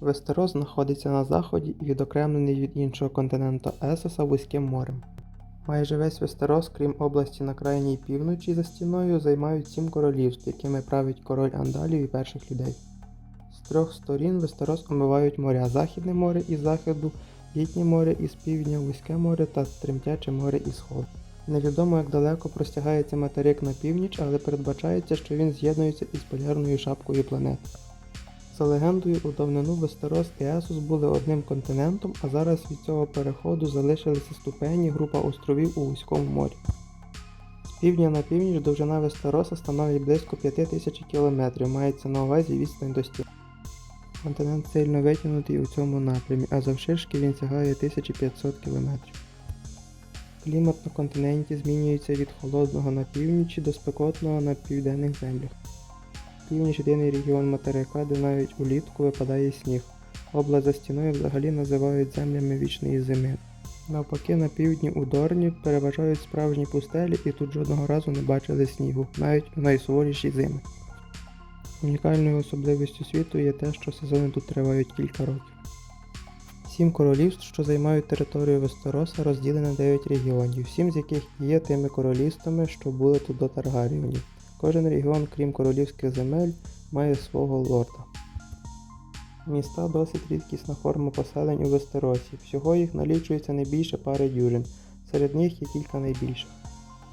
Вестерос знаходиться на заході і відокремлений від іншого континенту Есоса вузьким морем. Майже весь Вестерос, крім області на крайній півночі за стіною, займають сім королівств, якими править король Андалів і перших людей. З трьох сторін Вестерос омивають моря Західне море із заходу, Літнє море із півдня, Вузьке море та Тремтяче море із сходу. Невідомо, як далеко простягається материк на північ, але передбачається, що він з'єднується із полярною шапкою планети. За легендою, у давнину Вестерос і Есус були одним континентом, а зараз від цього переходу залишилися ступені група островів у вузькому морі. З півдня на північ довжина Вестероса становить близько 5000 км, мається на увазі відстань до стін. Континент сильно витягнутий у цьому напрямі, а завширшки він сягає 1500 км. Клімат на континенті змінюється від холодного на північі до спекотного на південних землях. Північ єдиний регіон материка, де навіть улітку випадає сніг. Область за стіною взагалі називають землями вічної зими. Навпаки, на півдні у Дорні переважають справжні пустелі і тут жодного разу не бачили снігу, навіть у найсуворіші зими. Унікальною особливістю світу є те, що сезони тут тривають кілька років. Сім королівств, що займають територію Вестероса, розділені на 9 регіонів, сім з яких є тими королівствами, що були тут до Таргаріонів. Кожен регіон, крім королівських земель, має свого лорда. Міста досить рідкісна форма поселень у Вестеросі. Всього їх налічується не більше пари дюжин. Серед них є кілька найбільших.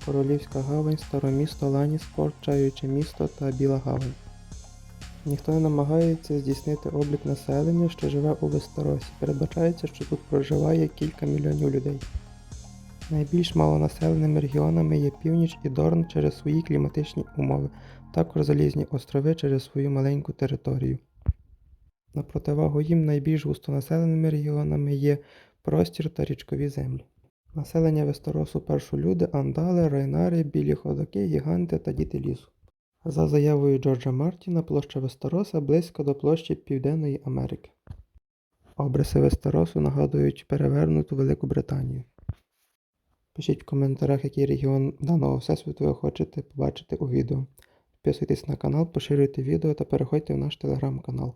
Королівська гавань, старомісто Ланіспорт, Чаюче місто та Біла гавань. Ніхто не намагається здійснити облік населення, що живе у Вестеросі. Передбачається, що тут проживає кілька мільйонів людей. Найбільш малонаселеними регіонами є північ і Дорн через свої кліматичні умови, також залізні острови через свою маленьку територію. На противагу їм найбільш густонаселеними регіонами є простір та річкові землі. Населення Вестеросу першу люди, андали, райнари, білі ходоки, гіганти та діти лісу. За заявою Джорджа Мартіна, площа Вестероса близько до площі Південної Америки. Обриси Вестеросу нагадують перевернуту Велику Британію. Пишіть в коментарях, який регіон даного всесвіту ви хочете побачити у відео. Підписуйтесь на канал, поширюйте відео та переходьте в наш телеграм-канал.